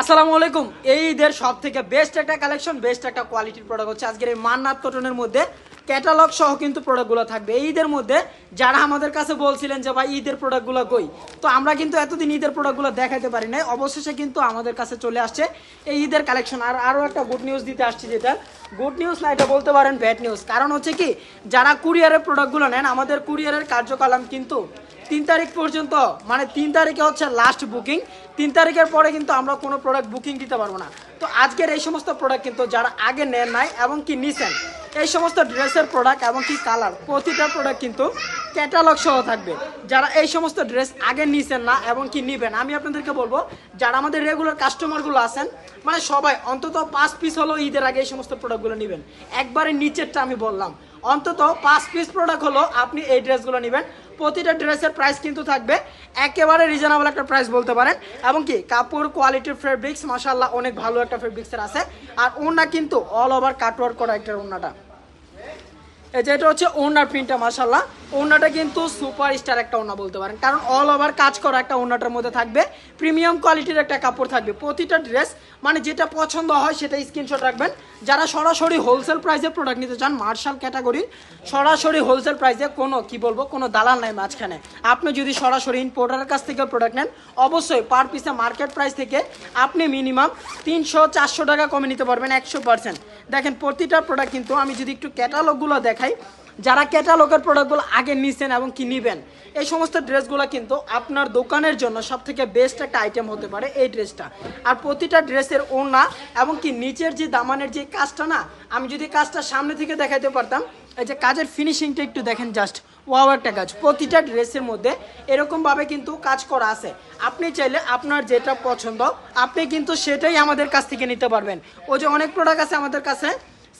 আসসালামু আলাইকুম। এই ঈদের সব থেকে বেস্ট একটা কালেকশন বেস্ট একটা কোয়ালিটির প্রোডাক্ট হচ্ছে আজকের এই মান্নাত কটনের মধ্যে। ক্যাটালগ সহ কিন্তু প্রোডাক্টগুলো থাকবে। এই ঈদের মধ্যে যারা আমাদের কাছে বলছিলেন যে, ভাই, ঈদের প্রোডাক্টগুলো কই? তো আমরা কিন্তু এতদিন ঈদের প্রোডাক্টগুলো দেখাতে পারি নাই। অবশেষে কিন্তু আমাদের কাছে চলে আসছে এই ঈদের কালেকশন আর আরও একটা গুড নিউজ দিতে আসছি যেটা। গুড নিউজ না, এটা বলতে পারেন ব্যাড নিউজ কারণ হচ্ছে কি, যারা কুরিয়ারের প্রোডাক্টগুলো নেন, আমাদের কুরিয়ারের কার্যকলাপ কিন্তু তিন তারিখ পর্যন্ত মানে তিন তারিখে হচ্ছে লাস্ট বুকিং তিন তারিখের পরে কিন্তু আমরা কোনো প্রোডাক্ট বুকিং দিতে পারব না। তো আজকের এই সমস্ত প্রোডাক্ট কিন্তু যারা আগে নেন নাই এবং কি নিছেন, এই সমস্ত ড্রেসের প্রোডাক্ট এবং কি কালার প্রতিটা প্রোডাক্ট কিন্তু ক্যাটালগ সহ থাকবে। যারা এই সমস্ত ড্রেস আগে নিছেন না এবং কি নিবেন, আমি আপনাদেরকে বলব, যারা আমাদের রেগুলার কাস্টমারগুলো আছেন মানে সবাই অন্তত পাঁচ পিস হলো ঈদের আগে এই সমস্ত প্রোডাক্টগুলো নেবেন। একবারে নিচেরটা আমি বললাম। অন্তত পাঁচ পিস প্রোডাক্ট হলো আপনি এই ড্রেসগুলো নেবেন। প্রতিটা ড্রেসের প্রাইস কিন্তু থাকবে। একেবারে রিজনেবল একটা প্রাইস বলতে পারেন। এবং কি, কাপড় কোয়ালিটির ফেব্রিক্স মাসাল্লাহ অনেক ভালো একটা ফেব্রিক্সের আছে। আর ওনা কিন্তু অল ওভার কাটওয়ার্ক করা একটা ওনাটা এই যে এটা হচ্ছে ওনার প্রিন্টটা মাসাল্লাহ ওনাটা কিন্তু সুপার স্টার একটা ওনা বলতে পারেন। কারণ অল ওভার কাজ করা একটা ওনাটার মধ্যে থাকবে। প্রিমিয়াম কোয়ালিটির একটা কাপড় থাকবে। প্রতিটা ড্রেস মানে যেটা পছন্দ হয় সেটা স্ক্রিনশট রাখবেন। যারা সরাসরি হোলসেল প্রাইসে প্রোডাক্ট নিতে চান মার্শাল ক্যাটাগরির সরাসরি হোলসেল প্রাইসে কোনো, কি বলব, কোনো দালাল নাই মাঝখানে। আপনি যদি সরাসরি ইম্পোর্টারের কাছ থেকে প্রোডাক্ট নেন, অবশ্যই পার পিসে মার্কেট প্রাইস থেকে আপনি মিনিমাম তিনশো চারশো টাকা কমে নিতে পারবেন, একশো পার্সেন্ট দেখেন, প্রতিটা প্রোডাক্ট কিন্তু আমি যদি একটু ক্যাটালগুলো দেখাই, যারা ক্যাটালগের প্রোডাক্টগুলো আগে নিছেন এবং কি নিবেন, এই সমস্ত ড্রেসগুলো কিন্তু আপনার দোকানের জন্য সব থেকে বেস্ট একটা আইটেম হতে পারে এই ড্রেসটা আর প্রতিটা ড্রেসের ওনা এবং কি নিচের যে দামানের যে কাজটা না, আমি যদি কাজটা সামনে থেকে দেখাতে পারতাম, এই যে কাজের ফিনিশিংটা একটু দেখেন জাস্ট ওয়াও একটা কাজ প্রতিটা ড্রেসের মধ্যে এরকমভাবে কিন্তু কাজ করা আছে। আপনি চাইলে আপনার যেটা পছন্দ, আপনি কিন্তু সেটাই আমাদের কাছ থেকে নিতে পারবেন। ও যে অনেক প্রোডাক্ট আছে আমাদের কাছে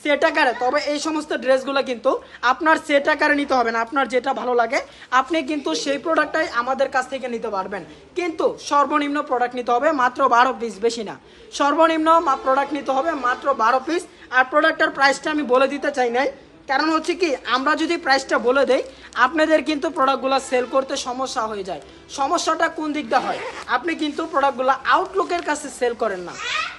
সেট আকারে তবে এই সমস্ত ড্রেসগুলো কিন্তু আপনার সেট আকারে নিতে হবে না। আপনার যেটা ভালো লাগে, আপনি কিন্তু সেই প্রোডাক্টটাই আমাদের কাছ থেকে নিতে পারবেন। কিন্তু সর্বনিম্ন প্রোডাক্ট নিতে হবে মাত্র বারো পিস বেশি না। সর্বনিম্ন প্রোডাক্ট নিতে হবে মাত্র বারো পিস আর প্রোডাক্টের প্রাইসটা আমি বলে দিতে চাই নাই। কারণ হচ্ছে কি, আমরা যদি প্রাইসটা বলে দেই, আপনাদের কিন্তু প্রোডাক্টগুলো সেল করতে সমস্যা হয়ে যায়। সমস্যাটা কোন দিকটা হয়? আপনি কিন্তু প্রোডাক্টগুলো আউটলুকের কাছে সেল করেন না।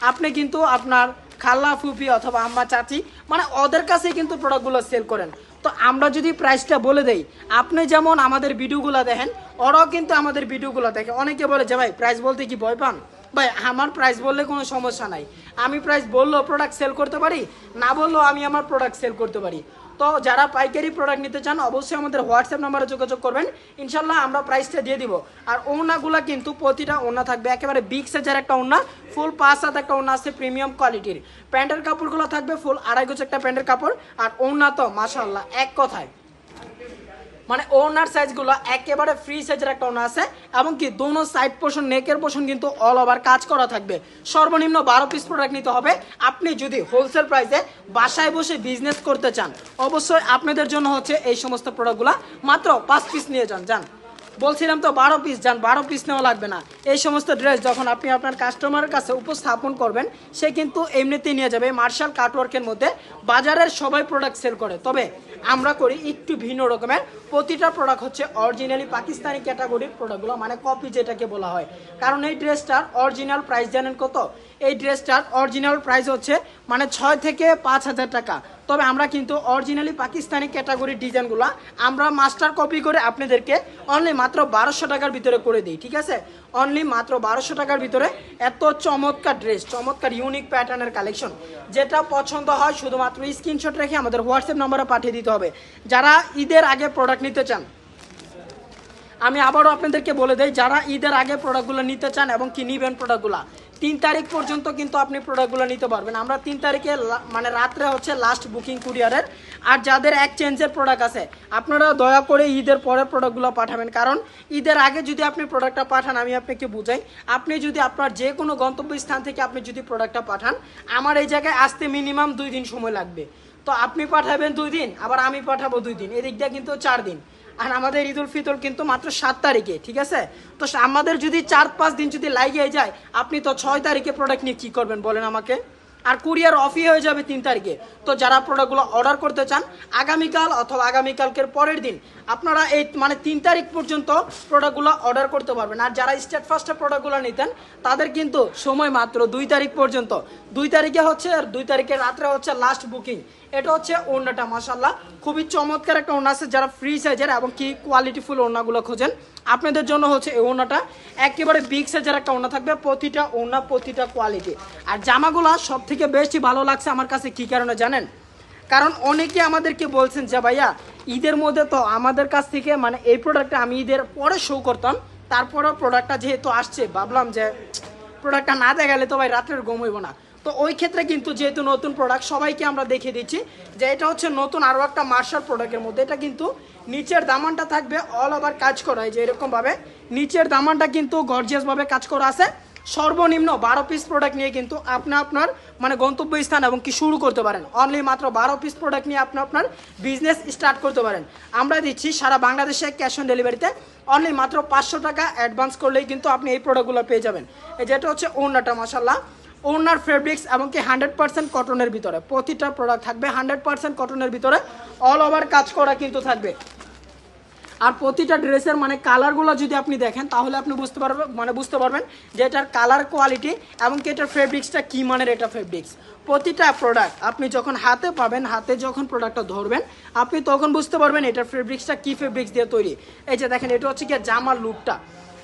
আপনি কিন্তু আপনার খালা, ফুপি অথবা আম্মা, চাচি মানে ওদের কাছেই কিন্তু প্রোডাক্টগুলো সেল করেন। তো আমরা যদি প্রাইসটা বলে দেই, আপনি যেমন আমাদের ভিডিওগুলো দেখেন, ওরাও কিন্তু আমাদের ভিডিওগুলো দেখে। অনেকে বলে যে, ভাই প্রাইস বলতে কি ভয় পান? ভাই, আমার প্রাইস বললে কোনো সমস্যা নাই। আমি প্রাইস বললেও প্রোডাক্ট সেল করতে পারি, না বললেও আমি আমার প্রোডাক্ট সেল করতে পারি। তো যারা পাইকারি প্রোডাক্ট নিতে চান, অবশ্যই আমাদের হোয়াটসঅ্যাপ নাম্বারে যোগাযোগ করবেন। ইনশাল্লাহ আমরা প্রাইসটা দিয়ে দিব। আর ওনাগুলা কিন্তু প্রতিটা ওনা থাকবে। একেবারে বিগ সাইজের একটা ওনা ফুল পাঁচ হাত একটা ওনা আছে প্রিমিয়াম কোয়ালিটির প্যান্টের কাপড়গুলো থাকবে ফুল আড়াই গোছ একটা প্যান্টের কাপড়। আর ওনা তো মাশাল্লাহ এক কথায়। মানে ওনার সাইজগুলো একেবারে ফ্রি সাইজের একটা ওনার আছে, এবং কি দোনো সাইড পোর্শন নেকের পোর্শন কিন্তু অল ওভার কাজ করা থাকবে। সর্বনিম্ন বারো পিস প্রোডাক্ট নিতে হবে। আপনি যদি হোলসেল প্রাইসে বাসায় বসে বিজনেস করতে চান, অবশ্যই আপনাদের জন্য হচ্ছে এই সমস্ত প্রোডাক্টগুলো মাত্র পাঁচ পিস নিয়ে যান যান। বলছিলাম তো বারো পিস যান বারো পিস নেওয়া লাগবে না। এই সমস্ত ড্রেস যখন আপনি আপনার কাস্টমারের কাছে উপস্থাপন করবেন, সে কিন্তু এমনিতেই নিয়ে যাবে মার্শাল কাটওয়ার্কের মধ্যে। বাজারের সবাই প্রোডাক্ট সেল করে। তবে আমরা করি একটু ভিন্ন রকমের। প্রতিটা প্রোডাক্ট হচ্ছে অরিজিনালি পাকিস্তানি ক্যাটাগরির প্রোডাক্টগুলো মানে কপি যেটাকে বলা হয়। কারণ এই ড্রেসটার অরিজিনাল প্রাইস জানেন কত? এই ড্রেসটার অরিজিনাল প্রাইস হচ্ছে মানে ছয় থেকে পাঁচ হাজার টাকা। তবে আমরা কিন্তু অরিজিনালি পাকিস্তানি ক্যাটাগরির ডিজাইনগুলো আমরা মাস্টার কপি করে আপনাদেরকে অনলি মাত্র বারোশো টাকার ভিতরে করে দিই, ঠিক আছে? অনলি মাত্র বারোশো টাকার ভিতরে এত চমৎকার ড্রেস চমৎকার ইউনিক প্যাটার্নের কালেকশন যেটা পছন্দ হয় শুধুমাত্র স্ক্রিনশট রেখে আমাদের হোয়াটসঅ্যাপ নম্বরে পাঠিয়ে দিতে হবে। যারা ঈদের আগে প্রোডাক্ট নিতে চান, আমি আবারও আপনাদেরকে বলে দেই, যারা ঈদের আগে প্রোডাক্টগুলো নিতে চান এবং কি নিবেন প্রোডাক্টগুলো তিন তারিখ পর্যন্ত কিন্তু আপনি প্রোডাক্টগুলো নিতে পারবেন। আমরা তিন তারিখে মানে রাত্রে হচ্ছে লাস্ট বুকিং কুরিয়ারের আর যাদের এক্সচেঞ্জের প্রোডাক্ট আছে আপনারা দয়া করে ঈদের পরে প্রোডাক্টগুলো পাঠাবেন। কারণ ঈদের আগে যদি আপনি প্রোডাক্টটা পাঠান, আমি আপনাকে বুঝাই, আপনি যদি আপনার যে কোনো গন্তব্য স্থান থেকে আপনি যদি প্রোডাক্টটা পাঠান, আমার এই জায়গায় আসতে মিনিমাম দুই দিন সময় লাগবে। তো আপনি পাঠাবেন দুই দিন, আবার আমি পাঠাবো দুই দিন। এদিক দিয়ে কিন্তু চার দিন। আর আমাদের ঈদ উল ফিতর কিন্তু মাত্র সাত তারিখে, ঠিক আছে? তো আমাদের যদি চার পাঁচ দিন যদি লাগিয়ে যায়, আপনি তো ছয় তারিখে প্রোডাক্ট নিয়ে কী করবেন বলেন আমাকে? আর কুরিয়ার অফই হয়ে যাবে তিন তারিখে। তো যারা প্রোডাক্টগুলো অর্ডার করতে চান, আগামীকাল অথবা আগামীকালকের পরের দিন, আপনারা এই মানে তিন তারিখ পর্যন্ত প্রোডাক্টগুলো অর্ডার করতে পারবেন। আর যারা স্টেট ফার্স্টে প্রোডাক্টগুলো নিতেন, তাদের কিন্তু সময় মাত্র দুই তারিখ পর্যন্ত। দুই তারিখে হচ্ছে আর দুই তারিখে রাত্রে হচ্ছে লাস্ট বুকিং এটা হচ্ছে ওড়নাটা মাসাল্লাহ খুবই চমৎকার একটা ওড়না আছে, যারা ফ্রি সাইজের এবং কি কোয়ালিটিফুল ওড়নাগুলো খোঁজেন। আপনাদের জন্য হচ্ছে এই ওড়নাটা। একেবারে বিগ সাইজের একটা ওড়না থাকবে, প্রতিটা ওড়না, প্রতিটা কোয়ালিটি আর জামাগুলো সব থেকে বেশি ভালো লাগছে আমার কাছে কি কারণে জানেন? কারণ অনেকে আমাদেরকে বলছেন যে, ভাইয়া, ঈদের মধ্যে তো আমাদের কাছ থেকে মানে এই প্রোডাক্টটা আমি ঈদের পরে শো করতাম। তারপরেও প্রোডাক্টটা যেহেতু আসছে, ভাবলাম যে প্রোডাক্টটা না দেখালে তো ভাই রাত্রের ঘুম হইব না। তো ওই ক্ষেত্রে কিন্তু যেহেতু নতুন প্রোডাক্ট সবাইকে আমরা দেখিয়ে দিচ্ছি যে এটা হচ্ছে নতুন আরও একটা মার্শাল প্রোডাক্টের মধ্যে। এটা কিন্তু নিচের দামানটা থাকবে অল ওভার কাজ করা। যে এরকমভাবে নিচের দামানটা কিন্তু গর্জিয়াসভাবে কাজ করা আছে। সর্বনিম্ন বারো পিস প্রোডাক্ট নিয়ে কিন্তু আপনি আপনার মানে গন্তব্যস্থান এবং কি শুরু করতে পারেন। অনলি মাত্র বারো পিস প্রোডাক্ট নিয়ে আপনি আপনার বিজনেস স্টার্ট করতে পারেন। আমরা দিচ্ছি সারা বাংলাদেশে ক্যাশ অন ডেলিভারিতে অনলি মাত্র পাঁচশো টাকা অ্যাডভান্স করলেই কিন্তু আপনি এই প্রোডাক্টগুলো পেয়ে যাবেন। যেটা হচ্ছে ওনাটা মাসাল্লাহ ওনার ফেব্রিক্স এমনকি হান্ড্রেড পার্সেন্ট কটনের ভিতরে। প্রতিটা প্রোডাক্ট থাকবে হান্ড্রেড পার্সেন্ট কটনের ভিতরে। অল ওভার কাজ করা কিন্তু থাকবে। আর প্রতিটা ড্রেসের মানে কালারগুলো যদি আপনি দেখেন, তাহলে আপনি বুঝতে পারবেন মানে বুঝতে পারবেন যে এটার কালার কোয়ালিটি এবং কি এটার ফেব্রিক্সটা কী মানের এটা ফেব্রিক্স প্রতিটা প্রোডাক্ট আপনি যখন হাতে পাবেন, হাতে যখন প্রোডাক্টটা ধরবেন, আপনি তখন বুঝতে পারবেন এটার ফেব্রিক্সটা কী ফেব্রিক্স দিয়ে তৈরি। এই যে দেখেন, এটা হচ্ছে কি জামার লুকটা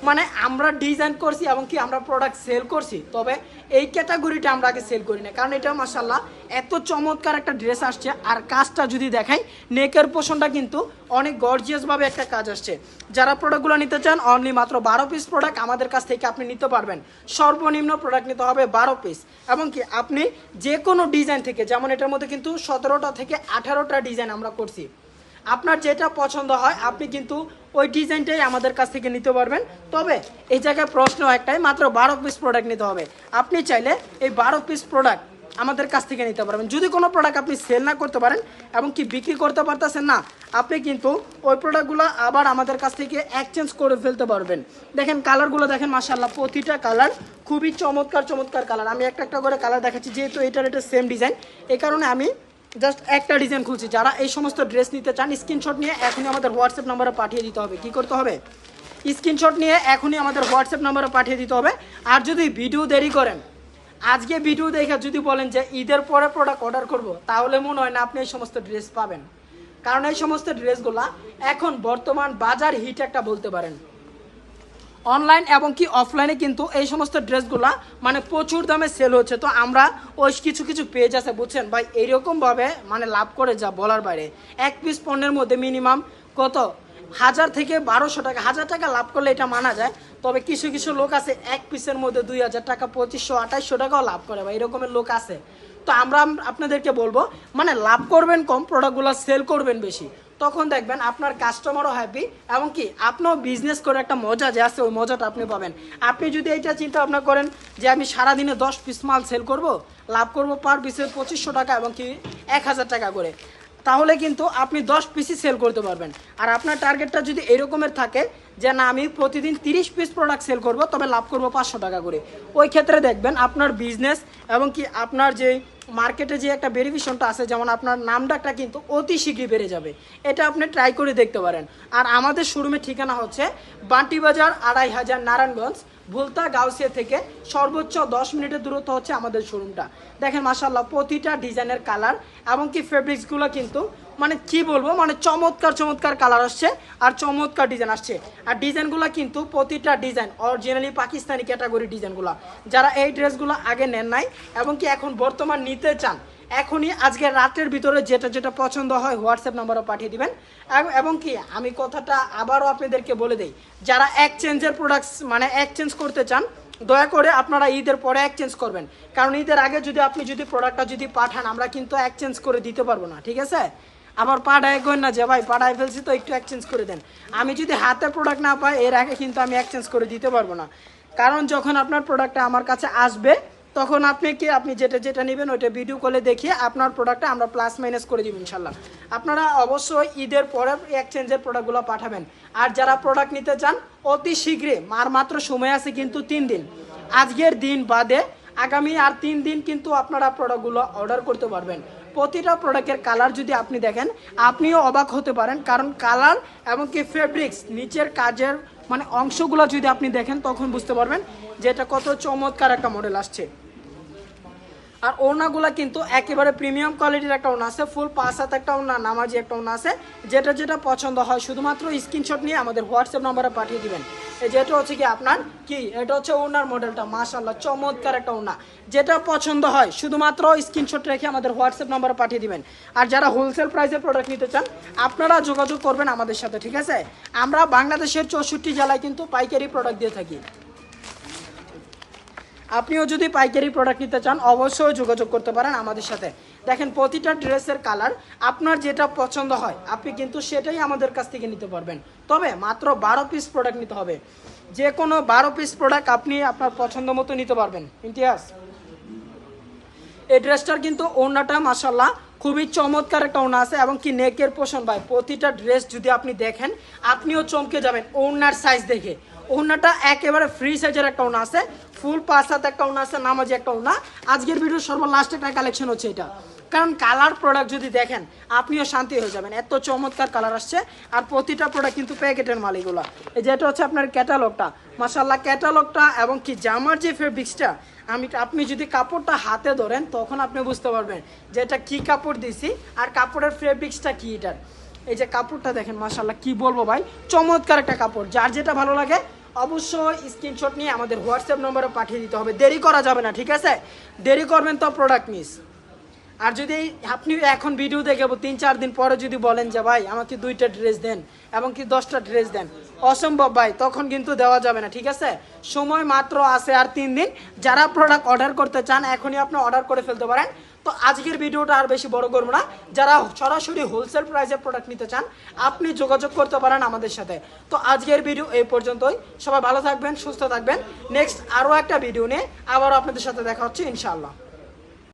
মানে আমরা ডিজাইন করছি এবং কি আমরা প্রোডাক্ট সেল করছি, তবে এই ক্যাটাগরিটা আমরা আগে সেল করি না। কারণ এটা মাসাল্লাহ এত চমৎকার একটা ড্রেস আসছে, আর কাজটা যদি দেখাই নেকের পোষণটা কিন্তু অনেক গর্জিয়াসভাবে একটা কাজ আসছে। যারা প্রোডাক্টগুলো নিতে চান অনলি মাত্র বারো পিস প্রোডাক্ট আমাদের কাছ থেকে আপনি নিতে পারবেন। সর্বনিম্ন প্রোডাক্ট নিতে হবে বারো পিস এবং কি আপনি যে কোনো ডিজাইন থেকে, যেমন এটার মধ্যে কিন্তু সতেরোটা থেকে আঠারোটা ডিজাইন আমরা করছি। আপনার যেটা পছন্দ হয়, আপনি কিন্তু ওই ডিজাইনটাই আমাদের কাছ থেকে নিতে পারবেন। তবে এই জায়গায় প্রশ্ন একটাই, মাত্র বারো পিস প্রোডাক্ট নিতে হবে। আপনি চাইলে এই বারো পিস প্রোডাক্ট আমাদের কাছ থেকে নিতে পারবেন। যদি কোনো প্রোডাক্ট আপনি সেল না করতে পারেন এবং কি বিক্রি করতে পারতেছেন না, আপনি কিন্তু ওই প্রোডাক্টগুলো আবার আমাদের কাছ থেকে এক্সচেঞ্জ করে ফেলতে পারবেন। দেখেন কালারগুলো দেখেন মাসাল্লাহ প্রতিটা কালার খুবই চমৎকার চমৎকার কালার আমি একটা একটা করে কালার দেখাচ্ছি, যেহেতু এটার এটা সেম ডিজাইন এই কারণে আমি জাস্ট একটা ডিজাইন খুলছি। যারা এই সমস্ত ড্রেস নিতে চান স্ক্রিনশট নিয়ে এখনই আমাদের হোয়াটসঅ্যাপ নাম্বারে পাঠিয়ে দিতে হবে। কি করতে হবে? স্ক্রিনশট নিয়ে এখনই আমাদের হোয়াটসঅ্যাপ নাম্বারে পাঠিয়ে দিতে হবে। আর যদি ভিডিও দেরি করেন, আজকে ভিডিও দেখে যদি বলেন যে ঈদের পরে প্রোডাক্ট অর্ডার করব, তাহলে মনে হয় না আপনি এই সমস্ত ড্রেস পাবেন। কারণ এই সমস্ত ড্রেসগুলা এখন বর্তমান বাজার হিট একটা বলতে পারেন। অনলাইন এবং কি অফলাইনে কিন্তু এই সমস্ত ড্রেসগুলা মানে প্রচুর দামে সেল হচ্ছে। তো আমরা ওই কিছু কিছু পেজ আছে, বুঝছেন? ভাই এইরকমভাবে মানে লাভ করে যা বলার বাইরে। এক পিস পণ্যের মধ্যে মিনিমাম কত? হাজার থেকে বারোশো টাকা। হাজার টাকা লাভ করলে এটা মানা যায়। তবে কিছু কিছু লোক আছে, এক পিসের মধ্যে দুই হাজার টাকা, পঁচিশশো, আঠাইশশো টাকাও লাভ করে বা এরকমের লোক আছে। তো আমরা আপনাদেরকে বলব মানে লাভ করবেন কম প্রোডাক্টগুলো সেল করবেন বেশি। তখন দেখবেন আপনার কাস্টমারও হ্যাপি এবং কি আপনিও বিজনেস করে একটা মজা যে আছে, ওই মজাটা আপনি পাবেন। আপনি যদি এইটা চিন্তা ভাবনা করেন যে আমি সারাদিনে দশ পিস মাল সেল করব, লাভ করব পার পিসে পঁচিশশো টাকা এবং কি এক হাজার টাকা করে, তাহলে কিন্তু আপনি দশ পিসই সেল করতে পারবেন। আর আপনার টার্গেটটা যদি এরকমের থাকে যে না, আমি প্রতিদিন তিরিশ পিস প্রোডাক্ট সেল করব, তবে লাভ করব পাঁচশো টাকা করে। ওই ক্ষেত্রে দেখবেন আপনার বিজনেস এবং কি আপনার যে মার্কেটে যে একটা ভেরিফিকেশনটা আছে, যেমন আপনার নামডাকটা কিন্তু অতি শীঘ্রই বেড়ে যাবে। এটা আপনি ট্রাই করে দেখতে পারেন। আর আমাদের শোরুমের ঠিকানা হচ্ছে বান্টি বাজার আড়াই হাজার নারায়ণগঞ্জ, ভুলতা গাউসিয়া থেকে সর্বোচ্চ দশ মিনিটের দূরত্ব হচ্ছে আমাদের শোরুমটা দেখেন মাসাল্লাহ প্রতিটা ডিজাইনের কালার এমনকি ফেব্রিক্সগুলো কিন্তু মানে কি বলব মানে চমৎকার চমৎকার কালার আসছে আর চমৎকার ডিজাইন আসছে। আর ডিজাইনগুলো কিন্তু প্রতিটা ডিজাইন অরিজিনালি পাকিস্তানি ক্যাটাগরি ডিজাইনগুলো যারা এই ড্রেসগুলো আগে নেন নাই এবং কি এখন বর্তমান নিতে চান, এখনই আজকে রাতের ভিতরে যেটা যেটা পছন্দ হয় হোয়াটসঅ্যাপ নাম্বারও পাঠিয়ে দিবেন। এবং- কি আমি কথাটা আবারও আপনাদেরকে বলে দেই, যারা এক্সচেঞ্জের প্রোডাক্টস মানে এক্সচেঞ্জ করতে চান, দয়া করে আপনারা ঈদের পরে এক্সচেঞ্জ করবেন। কারণ ঈদের আগে যদি আপনি যদি প্রোডাক্টটা যদি পাঠান, আমরা কিন্তু এক্সচেঞ্জ করে দিতে পারব না, ঠিক আছে? আবার পাঠায় গেন না যে, ভাই পাঠায় ফেলছি তো, একটু এক্সচেঞ্জ করে দেন। আমি যদি হাতে প্রোডাক্ট না পাই, এর আগে কিন্তু আমি এক্সচেঞ্জ করে দিতে পারব না। কারণ যখন আপনার প্রোডাক্টটা আমার কাছে আসবে, তখন আপনি কি, আপনি যেটা যেটা নেবেন, ওইটা ভিডিও কলে দেখিয়ে আপনার প্রোডাক্টটা আমরা প্লাস মাইনাস করে দিব ইনশাল্লাহ। আপনারা অবশ্যই ঈদের পরে এক্সচেঞ্জের প্রোডাক্টগুলো পাঠাবেন। আর যারা প্রোডাক্ট নিতে চান, অতি শীঘ্রই মার মাত্র সময় আছে কিন্তু তিন দিন। আজকের দিন বাদে আগামী আর তিন দিন কিন্তু আপনারা প্রোডাক্টগুলো অর্ডার করতে পারবেন। প্রতিটা প্রোডাক্টের কালার যদি আপনি দেখেন, আপনিও অবাক হতে পারেন। কারণ কালার এবং কি ফেব্রিক্স নিচের কাজের মানে অংশগুলো যদি আপনি দেখেন, তখন বুঝতে পারবেন যে এটা কত চমৎকার একটা মডেল আসছে। আর ওড়নাগুলো কিন্তু একেবারে প্রিমিয়াম কোয়ালিটির একটা ওড়না আছে ফুল পাঁচ হাত একটা ওড়না, নামাজি একটা ওড়না আছে, যেটা যেটা পছন্দ হয়, শুধুমাত্র স্ক্রিনশট নিয়ে আমাদের হোয়াটসঅ্যাপ নম্বরে পাঠিয়ে দিবেন। যেটা হচ্ছে কি আপনার কি? এটা হচ্ছে ওনার মডেলটা মাশাল্লাহ চমৎকার একটা ওনা যেটা পছন্দ হয়, শুধুমাত্র স্ক্রিনশট রেখে আমাদের হোয়াটসঅ্যাপ নম্বরে পাঠিয়ে দিবেন। আর যারা হোলসেল প্রাইসের প্রোডাক্ট নিতে চান, আপনারা যোগাযোগ করবেন আমাদের সাথে, ঠিক আছে? আমরা বাংলাদেশের চৌষট্টি জেলায় কিন্তু পাইকারি প্রোডাক্ট দিয়ে থাকি। আপনিও যদি পাইকারি প্রোডাক্ট নিতে চান, অবশ্যই যোগাযোগ করতে পারেন আমাদের সাথে। দেখেন, প্রতিটা ড্রেসের কালার আপনার যেটা পছন্দ হয়, আপনি কিন্তু সেটাই আমাদের কাছ থেকে নিতে পারবেন। তবে মাত্র বারো পিস প্রোডাক্ট নিতে হবে। যে কোনো বারো পিস প্রোডাক্ট আপনি আপনার পছন্দ মতো নিতে পারবেন। ইমতিয়াজ? এই ড্রেসটার কিন্তু ওড়নাটা মাসাল্লাহ খুবই চমৎকার একটা ওনা আছে এবং কি নেকের পোষণ ভাই, প্রতিটা ড্রেস যদি আপনি দেখেন, আপনিও চমকে যাবেন ওড়নার সাইজ দেখে। ওড়নাটা একেবারে ফ্রি সাইজের একটা ওনা আছে। ফুল পাঁচ হাত একটা ওড়না আছে, নামাজি একটা ওড়না আজকের ভিডিওর সর্বলাস্ট একটা কালেকশন হচ্ছে এটা। কারণ কালার প্রোডাক্ট যদি দেখেন, আপনিও শান্তি হয়ে যাবেন। এত চমৎকার কালার আসছে। আর প্রতিটা প্রোডাক্ট কিন্তু প্যাকেটের মাল এগুলো। এই যেটা হচ্ছে আপনার ক্যাটালগটা মাসাল্লাহ ক্যাটালগটা এবং কি জামার যে ফেব্রিক্সটা আমি আপনি যদি কাপড়টা হাতে ধরেন, তখন আপনি বুঝতে পারবেন যে এটা কী কাপড় দিছি আর কাপড়ের ফেব্রিক্সটা কী এটার। এই যে কাপড়টা দেখেন মাসাল্লাহ কি বলব ভাই? চমৎকার একটা কাপড়। যার যেটা ভালো লাগে অবশ্যই স্ক্রিনশট নিয়ে আমাদের হোয়াটসঅ্যাপ নম্বরে পাঠিয়ে দিতে হবে। দেরি করা যাবে না, ঠিক আছে? দেরি করবেন তো প্রোডাক্ট মিস আর যদি আপনি এখন ভিডিও দেখে তিন চার দিন পরে যদি বলেন যে, ভাই, আমাকে দুইটা ড্রেস দেন এবং কি দশটা ড্রেস দেন। অসম্ভব, ভাই, তখন কিন্তু দেওয়া যাবে না, ঠিক আছে? সময় মাত্র আছে আর তিন দিন। যারা প্রোডাক্ট অর্ডার করতে চান, এখনই আপনি অর্ডার করে ফেলতে পারেন। তো আজকের ভিডিওটা আর বেশি বড় করব না। যারা সরাসরি হোলসেল প্রাইসে প্রোডাক্ট নিতে চান, আপনি যোগাযোগ করতে পারেন আমাদের সাথে। তো আজকের ভিডিও এই পর্যন্তই। সবাই ভালো থাকবেন, সুস্থ থাকবেন। নেক্সট আরও একটা ভিডিও নিয়ে আবারও আপনাদের সাথে দেখা হচ্ছে, ইনশাআল্লাহ।